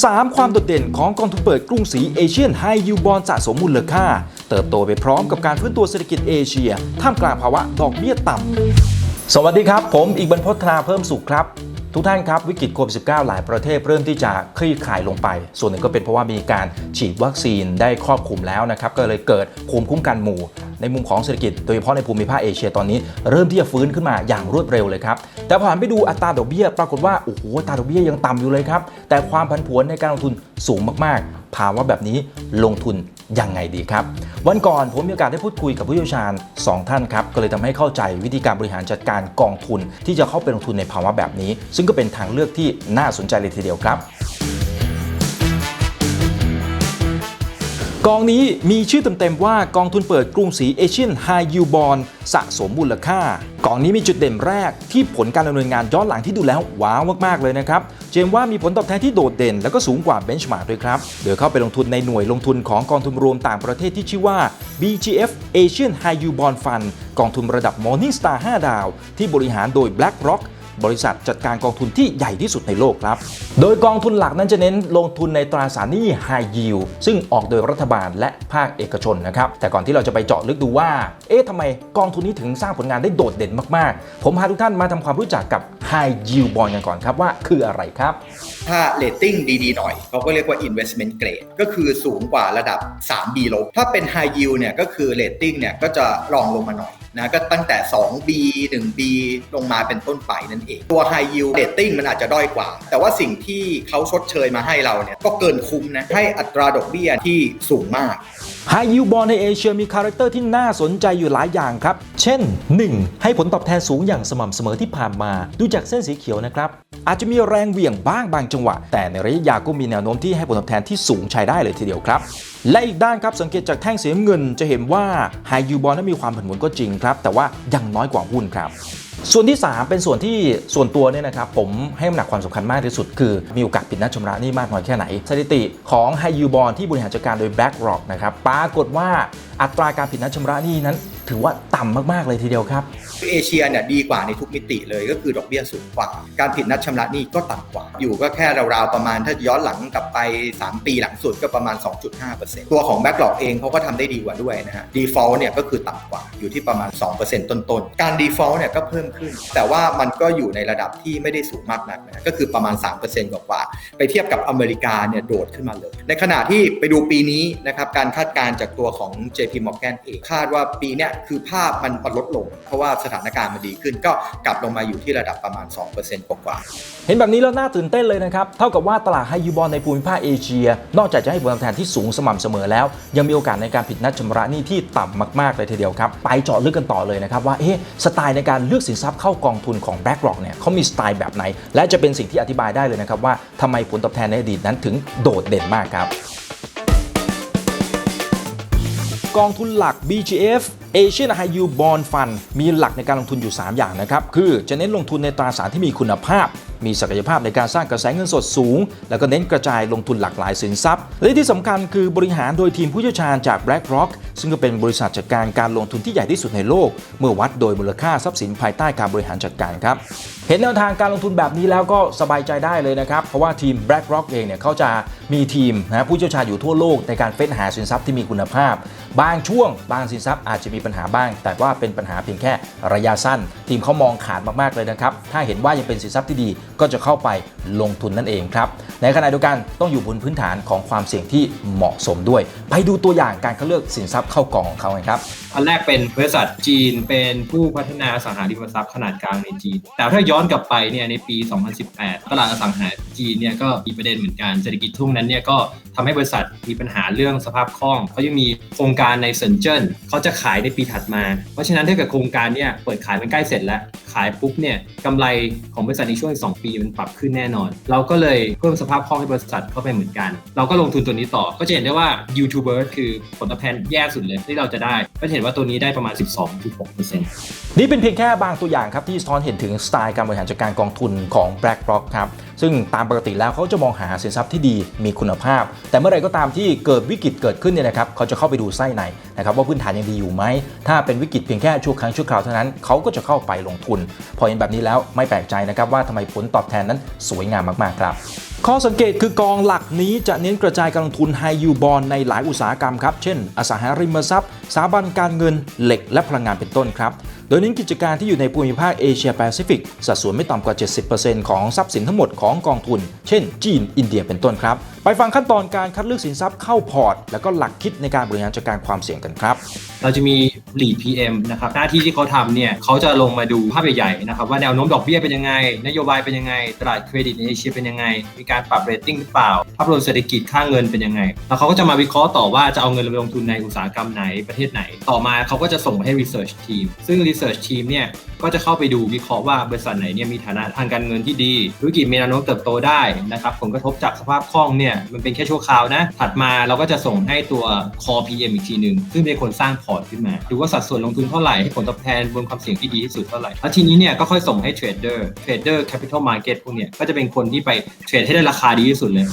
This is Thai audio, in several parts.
3. ความโดดเด่นของกองทุนเปิดกรุงศรีเอเชียนไฮยูบอลสะสมมูลค่า เติบโตไปพร้อมกับการฟื้นตัวเศรษฐกิจเอเชีย ท่ามกลางภาวะดอกเบี้ยต่ำ สวัสดีครับ ผมอีกบรรพฒนาเพิ่มสุขครับทุกท่านครับ วิกฤตโควิด -19 หลายประเทศเริ่มที่จะคลี่คลายลงไป ส่วนหนึ่งก็เป็นเพราะว่ามีการฉีดวัคซีนได้ครอบคลุมแล้วนะครับ ก็เลยเกิดภูมิคุ้มกันหมู่ ในมุมของเศรษฐกิจโดยเฉพาะในภูมิภาคเอเชียตอนนี้เริ่มที่จะฟื้นขึ้นมาอย่างรวดเร็วเลยครับแต่พอหันไปดูอัตราดอกเบี้ยปรากฏว่าโอ้โหอัตราดอกเบี้ยยังต่ำอยู่เลยครับแต่ความผันผวนในการลงทุนสูงมากๆภาวะแบบนี้ลงทุนยังไงดีครับ วันก่อนผมมีโอกาสได้พูดคุยกับผู้เชี่ยวชาญ 2 ท่านครับ ก็เลยทำให้เข้าใจวิธีการบริหารจัดการกองทุน ที่จะเข้าไปลงทุนในภาวะแบบนี้ ซึ่งก็เป็นทางเลือกที่น่าสนใจเลยทีเดียวครับ กองนี้มีชื่อเต็มๆว่ากองทุนเปิดกรุงศรีเอเชียนไฮยูบอลสะสมมูลค่ากองนี้มีจุดเด่นแรกที่ผลการดำเนินงานย้อนหลังที่ดูแล้วว้าวมากๆเลยนะครับ เจมว่ามีผลตอบแทนที่โดดเด่น และก็สูงกว่าเบนช์มาร์กด้วยครับโดยเข้าไปลงทุนในหน่วยลงทุนของกองทุนรวมต่างประเทศที่ชื่อว่า BGF Asian High Yield Bond Fund กองทุนระดับ Morningstar 5 ดาว ที่บริหารโดย BlackRock บริษัทจัดการกองทุนที่ใหญ่ที่สุดในโลกครับ โดยกองทุนหลักนั้นจะเน้นลงทุนในตราสารหนี้ High Yield ซึ่งออกโดยรัฐบาลและภาคเอกชนนะครับ แต่ก่อนที่เราจะไปเจาะลึกดูว่า เอ๊ะทำไมกองทุนนี้ถึงสร้างผลงานได้โดดเด่นมาก ๆ ผมพาทุกท่านมาทำความรู้จักกับ High Yield Bond กันก่อนครับว่าคืออะไรครับถ้าเรตติ้งดีๆหน่อยเขาก็เรียกว่า investment grade ก็คือสูงกว่าระดับ 3B ลบ ถ้าเป็น high yield เนี่ยก็คือเรตติ้งเนี่ยก็จะรองลงมาหน่อยนะก็ตั้งแต่ 2B 1B ลงมาเป็นต้นไปนั่นเอง ตัว high yield rating มันอาจจะด้อยกว่า แต่ว่าสิ่งที่เขาชดเชยมาให้เราเนี่ยก็เกินคุ้มนะ ให้อัตราดอกเบี้ยที่สูงมาก High Yield Bond ในเอเชียมีคาแรคเตอร์ที่น่าสนใจอยู่หลายอย่างครับ เช่น 1. ให้ผลตอบแทนสูงอย่างสม่ำเสมอที่ผ่านมา ดูจากเส้นสีเขียวนะครับ อาจจะมีแรงเหวี่ยงบ้างบางจังหวะ แต่ในระยะยาวก็มีแนวโน้มที่ให้ผลตอบแทนที่สูงใช้ได้เลยทีเดียวครับ และอีกด้านครับสังเกตจากแท่งสีน้ำเงินจะเห็นว่า High Yield Bond นั้นมีความผันผวนก็จริงครับ แต่ว่ายังน้อยกว่าหุ้นครับ ส่วนที่ 3 เป็นส่วนที่ส่วนตัวเนี่ยนะครับผมให้น้ำหนักความสำคัญมากที่สุด คือมีโอกาสปิดนัดชำระหนี้มากน้อยแค่ไหน สถิติของไฮยูบอลที่บริหารจัดการโดย BlackRock นะครับปรากฏว่าอัตราการปิดนัดชำระหนี้นั้น ถือว่าต่ำมาก ๆ เลยทีเดียวครับ เอเชียเนี่ยดีกว่าในทุกมิติเลยก็คือดอกเบี้ยสูงกว่า การผิดนัดชำระหนี้ก็ต่ำกว่า อยู่ก็แค่ราวๆประมาณถ้าย้อนหลังกลับไป 3 ปีหลังสุดก็ประมาณ 2.5%ตัวของแบ็กหลอกเองเขาก็ทำได้ดีกว่าด้วยนะฮะ default เนี่ยก็คือต่ำกว่าอยู่ที่ประมาณ 2%ต้นๆ การ default เนี่ยก็เพิ่มขึ้น แต่ว่ามันก็อยู่ในระดับที่ไม่ได้สูงมากนักนะก็คือประมาณ 3%กว่าๆไปเทียบกับอเมริกาเนี่ยโดดขึ้นมาเลย ในขณะที่ไปดูปีนี้นะครับการคาดการณ์จากตัวของ JP Morgan เองคาดว่าปีเนี้ยคือภาพมันลดลง เพราะว่าสถานการณ์มันดีขึ้น ก็กลับลงมาอยู่ที่ระดับประมาณ 2%กว่าๆเห็นแบบนี้แล้วน่าตื่นเต้นเลยนะครับ เท่ากับว่าตลาดไฮยูบอลในภูมิภาคเอเชีย นอกจากจะให้ผลตอบแทนที่สูงสม่ำเสมอแล้ว ยังมีโอกาสในการผิดนัดชำระหนี้ที่ต่ำมากๆเลยทีเดียวครับ ไปเจาะลึกกันต่อเลยนะครับว่าเอ๊ะสไตล์ในการเลือกสินทรัพย์เข้ากองทุนของ BlackRock เนี่ยเขามีสไตล์แบบไหน และจะเป็นสิ่งที่อธิบายได้เลยนะครับว่าทำไมผลตอบแทนในอดีตนั้นถึงโดดเด่นมากครับกองทุนหลัก BGF Asian High Yield Bond Fund มีหลักในการลงทุนอยู่ 3 อย่างนะครับ คือจะเน้นลงทุนในตราสารที่มีคุณภาพ มีศักยภาพในการสร้างกระแสเงินสดสูง แล้วก็เน้นกระจายลงทุนหลากหลายสินทรัพย์ และที่สำคัญคือบริหารโดยทีมผู้เชี่ยวชาญจาก BlackRock ซึ่งก็เป็นบริษัทจัดการการลงทุนที่ใหญ่ที่สุดในโลก เมื่อวัดโดยมูลค่าทรัพย์สินภายใต้การบริหารจัดการครับเห็นแนวทางการลงทุนแบบนี้แล้วก็สบายใจได้เลยนะครับเพราะว่าทีม BlackRock เองเนี่ยเขาจะมีทีมนะผู้เชี่ยวชาญอยู่ทั่วโลกในการเฟ้นหาสินทรัพย์ที่มีคุณภาพ บางช่วงบางสินทรัพย์อาจจะมีปัญหาบ้าง แต่ว่าเป็นปัญหาเพียงแค่ระยะสั้น ทีมเขามองขาดมากๆเลยนะครับ ถ้าเห็นว่ายังเป็นสินทรัพย์ที่ดี ก็จะเข้าไปลงทุนนั่นเองครับ ในขณะเดียวกันต้องอยู่บนพื้นฐานของความเสี่ยงที่เหมาะสมด้วย ไปดูตัวอย่างการเขาเลือกสินทรัพย์เข้ากองของเขากันครับ อันแรกเป็นบริษัทจีนเป็นผู้พัฒนาสังหาริมทรัพย์ขนาดกลางในจีน แต่ถ้าย้อนกลับไปเนี่ยในปี 2018 ตลาดอสังหาจีนเนี่ยก็มีประเด็นเหมือนกันเศรษฐกิจช่วงนั้นเนี่ยก็ทำให้บริษัทมีปัญหาเรื่องสภาพคล่องเขายังมีโครงการในเซินเจิ้นเขาจะขายในปีถัดมา เพราะฉะนั้นถ้าเกิดโครงการเนี่ยเปิดขายมันใกล้เสร็จแล้ว ขายปุ๊บเนี่ยกำไรของบริษัทในช่วง 2 ปีมันปรับขึ้นแน่นอน เราก็เลยเพิ่มสภาพคล่องให้บริษัทเข้าไปเหมือนกัน เราก็ลงทุนตัวนี้ต่อก็จะเห็นได้ว่ายูทูบเบอร์คือผลตอบแทนแย่สุดเลยที่เราจะได้ ก็เห็นว่าตัวนี้ได้ประมาณ 12.6%นี่เป็นเพียงแค่บางตัวอย่างครับที่สะท้อนเห็นถึงสไตล์การบริหารจัดการกองทุนของ BlackRock ครับ ซึ่งตามปกติแล้วเขาจะมองหาสินทรัพย์ที่ดีมีคุณภาพ แต่เมื่อไรก็ตามที่เกิดวิกฤตเกิดขึ้นเนี่ยนะครับเขาจะเข้าไปดูไส้ในนะครับว่าพื้นฐานยังดีอยู่ไหม ถ้าเป็นวิกฤตเพียงแค่ชั่วครั้งชั่วคราวเท่านั้นเขาก็จะเข้าไปลงทุน พอเห็นแบบนี้แล้วไม่แปลกใจนะครับว่าทำไมผลตอบแทนนั้นสวยงามมากๆครับ ข้อสังเกตคือกองหลักนี้จะเน้นกระจายการลงทุน High Yield Bond ในหลายอุตสาหกรรมครับ เช่น อสังหาริมทรัพย์ สถาบันการเงิน เหล็ก และพลังงานเป็นต้นครับ โดยเน้นกิจการที่อยู่ในภูมิภาคเอเชียแปซิฟิก สัดส่วนไม่ต่ำกว่า 70%ของทรัพย์สินทั้งหมดของกองทุน เช่น จีน อินเดีย เป็นต้นครับ ไปฟังขั้นตอนการคัดเลือกสินทรัพย์เข้าพอร์ต แล้วก็หลักคิดในการบริหารจัดการความเสี่ยงกันครับ เราจะมี lead PM นะครับ หน้าที่ที่เขาทำเนี่ยเขาจะลงมาดูภาพใหญ่ๆนะครับว่าแนวโน้มดอกเบี้ยเป็นยังไง นโยบายเป็นยังไง ตลาดเครดิตในเอเชียเป็นยังไงมีการปรับเรตติ้งหรือเปล่า ภาพรวมเศรษฐกิจค่าเงินเป็นยังไง แล้วเขาก็จะมาวิเคราะห์ต่อว่าจะเอาเงินไปลงทุนในอุตสาหกรรมไหนประเทศไหน ต่อมาเขาก็จะส่งไปให้ research team ซึ่ง research team เนี่ยก็จะเข้าไปดูวิเคราะห์ว่าบริษัทไหนเนี่ยมีฐานะทางการเงินที่ดี ธุรกิจมีแนวโน้มเติบโตได้นะครับผลกระทบจากสภาพคล่องเนี่ยมันเป็นแค่ชั่วคราวนะ ถัดมาเราก็จะส่งให้ตัว core PM อีกทีหนึ่งซึ่งเป็นคนสร้างพอร์ตขึ้นมาดูว่าสัดส่วนลงทุนเท่าไหร่ให้ผลตอบแทนบนความเสี่ยงที่ดีที่สุดเท่าไหร่แล้วทีนี้เนี่ยก็ค่อยส่งให้เทรดเดอร์เทรดเดอร์แคปิตอลมาร์เก็ตพวกเนี่ยก็จะเป็นคนที่ไปเทรดให้ได้ราคาดีที่สุดเลย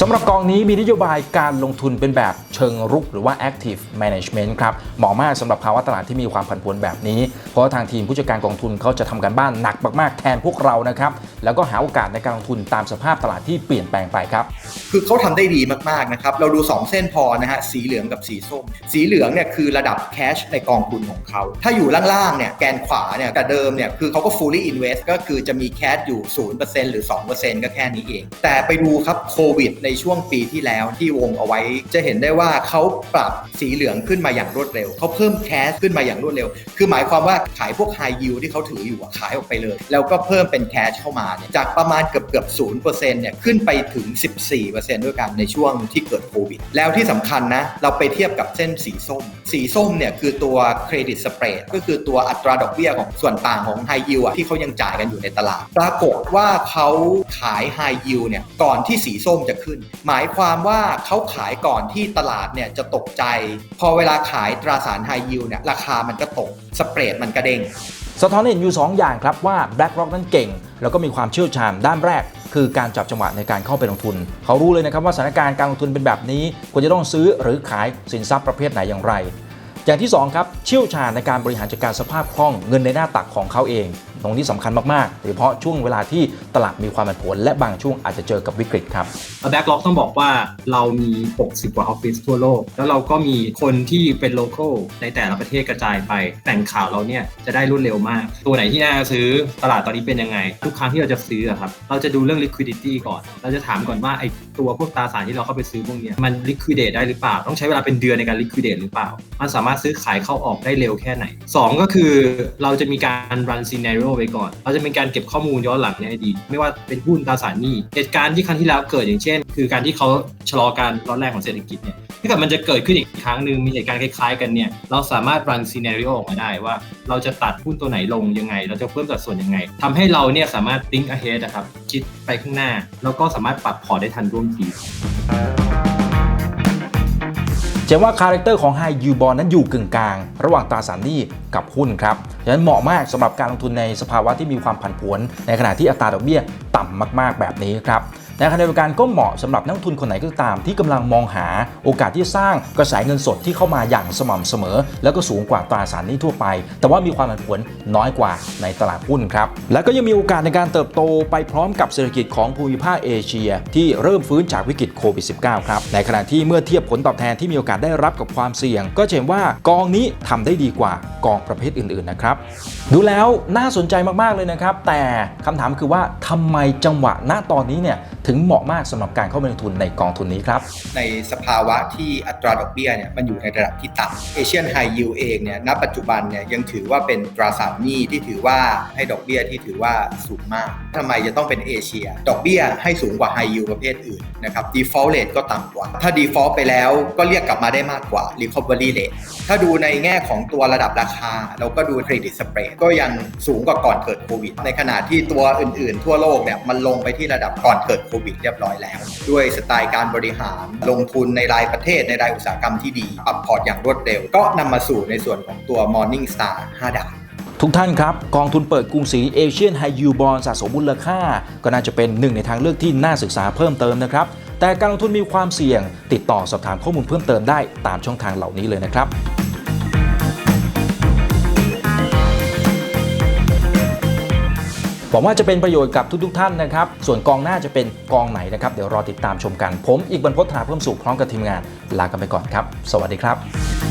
สำหรับกองนี้มีนโยบายการลงทุนเป็นแบบเชิงรุกหรือว่า active management ครับเหมาะมากสำหรับภาวะตลาดที่มีความผันผวนแบบนี้ เพราะว่าทางทีมผู้จัดการกองทุนเขาจะทำการบ้านหนักมากๆแทนพวกเรานะครับ แล้วก็หาโอกาสในการลงทุนตามสภาพตลาดที่เปลี่ยนแปลงไปครับ คือเขาทำได้ดีมากๆนะครับ เราดู 2 เส้นพอนะฮะสีเหลืองกับสีส้ม สีเหลืองเนี่ยคือระดับแคชในกองทุนของเขา ถ้าอยู่ล่างๆเนี่ยแกนขวาเนี่ยแต่เดิมเนี่ยคือเขาก็ fully invest ก็คือจะมีแคชอยู่ 0%หรือ 2%ก็แค่นี้เอง แต่ไปดูครับโควิดในช่วงปีที่แล้วที่วงเอาไว้ จะเห็นได้ว่าเขาปรับสีเหลืองขึ้นมาอย่างรวดเร็วเขาเพิ่มแคชขึ้นมาอย่างรวดเร็ว คือหมายความว่าขายพวก high yield ที่เขาถืออยู่ขายออกไปเลย แล้วก็เพิ่มเป็นแคชเข้ามาเนี่ยจากประมาณเกือบเกือบ0%เปอร์เซ็นต์เนี่ยขึ้นไปถึง 14%ด้วยกันในช่วงที่เกิดโควิด แล้วที่สำคัญนะ เราไปเทียบกับเส้นสีส้ม สีส้มเนี่ยคือตัวเครดิตสเปรดก็คือตัวอัตราดอกเบี้ยของส่วนต่างของ High Yield อะที่เขายังจ่ายกันอยู่ในตลาด ปรากฏว่าเขาขาย High Yield เนี่ยก่อนที่สีส้มจะขึ้นหมายความว่าเขาขายก่อนที่ตลาดเนี่ยจะตกใจ พอเวลาขายตราสาร High Yield เนี่ยราคามันก็ตกสเปรดมันกระเด้งสะท้อนเห็นอยู่ 2 อย่างครับว่า BlackRock นั้นเก่ง แล้วก็มีความเชี่ยวชาญด้านแรก คือการจับจังหวะในการเข้าไปลงทุน เขารู้เลยนะครับว่าสถานการณ์การลงทุนเป็นแบบนี้ ควรจะต้องซื้อหรือขายสินทรัพย์ประเภทไหนอย่างไร อย่างที่2ครับเชี่ยวชาญในการบริหารจัดการสภาพคล่องเงินในหน้าตักของเขาเอง ตรงนี้สำคัญมากๆโดยเฉพาะช่วงเวลาที่ตลาดมีความผันผวนและบางช่วงอาจจะเจอกับวิกฤตครับแบ็กล็อกต้องบอกว่าเรามี 60 กว่าออฟฟิศทั่วโลก แล้วเราก็มีคนที่เป็นโล c a l ในแต่ละประเทศกระจายไปแต่งข่าวเราเนี่ยจะได้รวดเร็วมาก ตัวไหนที่น่าซื้อตลาดตอนนี้เป็นยังไง ทุกครั้งที่เราจะซื้อครับเราจะดูเรื่อง liquidity ก่อน เราจะถามก่อนว่าไอ้ตัวพวกตราสารที่เราเข้าไปซื้อพวกเนี้ยมัน liquidate ได้หรือเปล่า ต้องใช้เวลาเป็นเดือนในการ liquidate หรือเปล่า มันสามารถซื้อขายเข้าออกได้เร็วแค่ไหน 2 ก็คือเราจะมีการ run scenario ไว้ก่อน เราจะมีการเก็บข้อมูลย้อนหลังในอดีตไม่ว่าเป็นหุ้นตราสารหนี้เหตุการณ์ที่ครั้งที่แล้วเกิดอย่างเช่น คือการที่เขาชะลอการร้อนแรงของเศรษฐกิจเนี่ยถ้าเกิดมันจะเกิดขึ้นอีกครั้งหนึ่งมีเหตุการณ์คล้ายๆกันเนี่ยเราสามารถ run scenario ออกมาได้ว่า เราจะตัดหุ้นตัวไหนลงยังไง เราจะเพิ่มสัดส่วนยังไงทำให้เราเนี่ยสามารถ think ahead นะครับคิดไปข้างหน้า แล้วก็สามารถปรับพอร์ตได้ทันท่วงที จะว่าคาแรคเตอร์ของไฮยูบอลนั้นอยู่กึ่งกลาง ระหว่างตราสารหนี้กับหุ้นครับฉะนั้นเหมาะมากสำหรับการลงทุนในสภาวะที่มีความผันผวน ในขณะที่อัตราดอกเบี้ยต่ำมากๆแบบนี้ครับ ในขณะเดียวกันก็เหมาะสำหรับนักทุนคนไหนก็ตามที่กำลังมองหาโอกาสที่สร้างกระแสเงินสดที่เข้ามาอย่างสม่ำเสมอ แล้วก็สูงกว่าตราสารหนี้ทั่วไป แต่ว่ามีความผันผวนน้อยกว่าในตลาดหุ้นครับและก็ยังมีโอกาสในการเติบโตไปพร้อมกับเศรษฐกิจของภูมิภาคเอเชีย ที่เริ่มฟื้นจากวิกฤตโควิด -19 ครับในขณะที่เมื่อเทียบผลตอบแทนที่มีโอกาสได้รับกับความเสี่ยง ก็จะเห็นว่ากองนี้ทำได้ดีกว่ากองประเภทอื่นๆนะครับดูแล้วน่าสนใจมากๆเลยนะครับแต่คำถามคือว่าทำไมจังหวะณตอนนี้เนี่ยถึงเหมาะมากสำหรับการเข้าไปลงทุนในกองทุนนี้ครับ ในสภาวะที่อัตราดอกเบี้ยเนี่ยมันอยู่ในระดับที่ต่ำเอเชียนไฮยิวเองเนี่ยณปัจจุบันเนี่ยยังถือว่าเป็นตราสารหนี้ที่ถือว่าให้ดอกเบี้ยที่ถือว่าสูงมากทำไมจะต้องเป็นเอเชีย ดอกเบี้ยให้สูงกว่าไฮยิวประเภทอื่นนะครับ default rate ก็ต่ำกว่า ถ้า default ไปแล้วก็เรียกกลับมาได้มากกว่า recovery rate ถ้าดูในแง่ของตัวระดับราคา เราก็ดูเครดิตสเปรดก็ยังสูงกว่าก่อนเกิดโควิดในขณะที่ตัวอื่นๆ ทั่วโลกเนี่ยมันลงไปที่ระดับก่อนเกิดควิดเรียบร้อยแล้ว ด้วยสไตล์การบริหารลงทุนในรายประเทศในรายอุตสาหกรรมที่ดี ปรับพอร์ตอย่างรวดเร็ว ก็นำมาสู่ในส่วนของตัว Morning Star 5 ดาวทุกท่านครับ กองทุนเปิดกรุงศรีเอเชียนไฮยูบอลสะสมมูลค่า ก็น่าจะเป็นหนึ่งในทางเลือกที่น่าศึกษาเพิ่มเติมนะครับ แต่การลงทุนมีความเสี่ยง ติดต่อสอบถามข้อมูลเพิ่มเติมได้ตามช่องทางเหล่านี้เลยนะครับ หวังว่าจะเป็นประโยชน์กับทุกๆท่านนะครับ ส่วนกองหน้าจะเป็นกองไหนนะครับ เดี๋ยวรอติดตามชมกัน ผมอีกบรรพฒนาเพิ่มสุขพร้อมกับทีมงานลากันไปก่อนครับ สวัสดีครับ